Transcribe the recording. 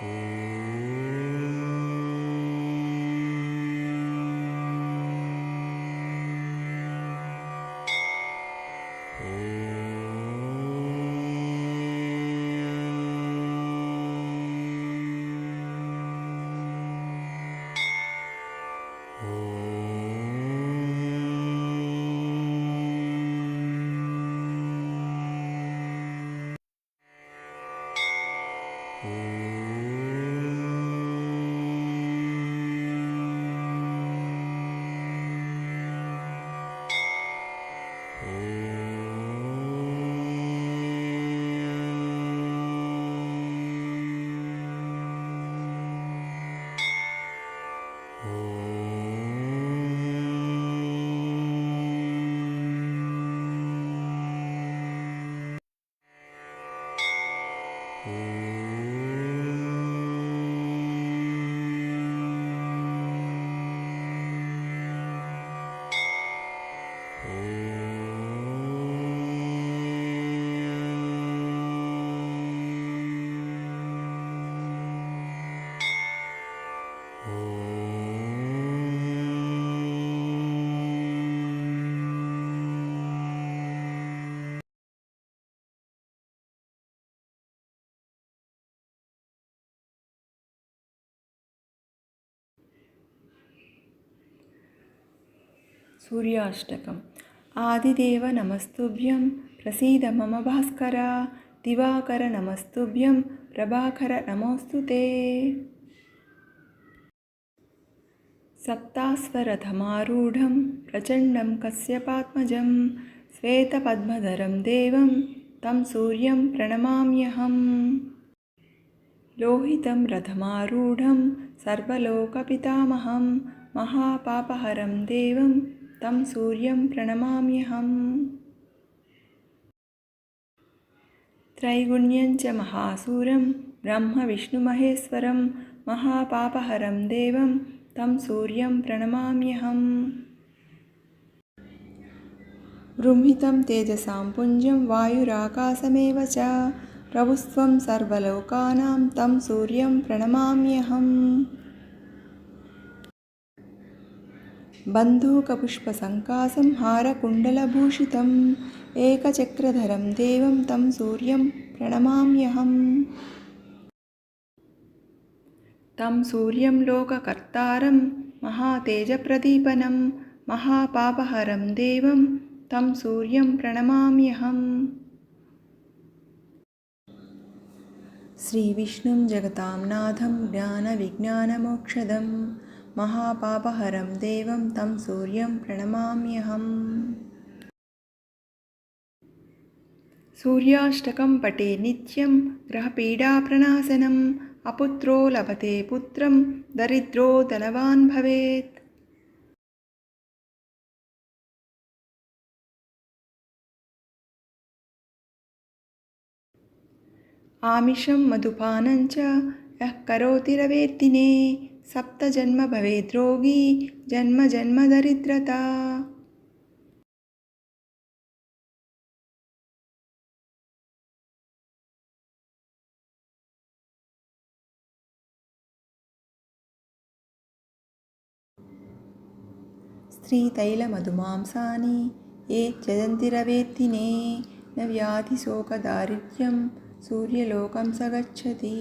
Mm. Mm. सूर्याष्टकम्। आदिदेव नमस्तुभ्यं। प्रसीद मम भास्कर। दिवाकर नमस्तुभ्यं। प्रभाकर नमोऽस्तु ते। सप्तास्वरथमारूढं प्रचण्डं कस्यपात्मजं श्वेतपद्मधरं देवं। तं सूर्यं प्रणमाम्यहम्। लोहितं रथमारूढं। सर्वलोकपितामहं। महापापहरं देवं तं सूर्यं प्रणमाम्यहम् त्रैगुण्यं च महासूरं ब्रह्मविष्णुमहेश्वरं महापापहरं देवं तं सूर्यं प्रणमाम्यहम् बृंहितं तेजसां पुञ्जं वायुराकाशमेव च प्रभुस्त्वं सर्वलोकानां तं सूर्यं प्रणमाम्यहम् बन्धूकपुष्पसङ्कासं हारकुण्डलभूषितम् एकचक्रधरं देवं तं सूर्यं प्रणमाम्यहम्। तं सूर्यं लोककर्तारं महातेजप्रदीपनं महापापहरं देवं तं सूर्यं प्रणमाम्यहम्। श्रीविष्णुं जगतां नाथं ज्ञानविज्ञानमोक्षदं महापापहरं देवं तं सूर्यं प्रणमाम्यहम्। सूर्याष्टकं पटे नित्यं ग्रहपीडाप्रणाशनम् अपुत्रो लभते पुत्रं दरिद्रो धनवान् भवेत्। आमिषं मधुपानं च यः करोति रवेद्दिने సప్తజన్మ భవేద్ రోగి జన్మ జన్మ దరిద్రత. స్త్రీతైల మధుమాంసాని ఏ చదంతిరవేత్తినే వ్యాధి శోకదారిద్ర్యం సూర్యలోకం సగచ్చతి.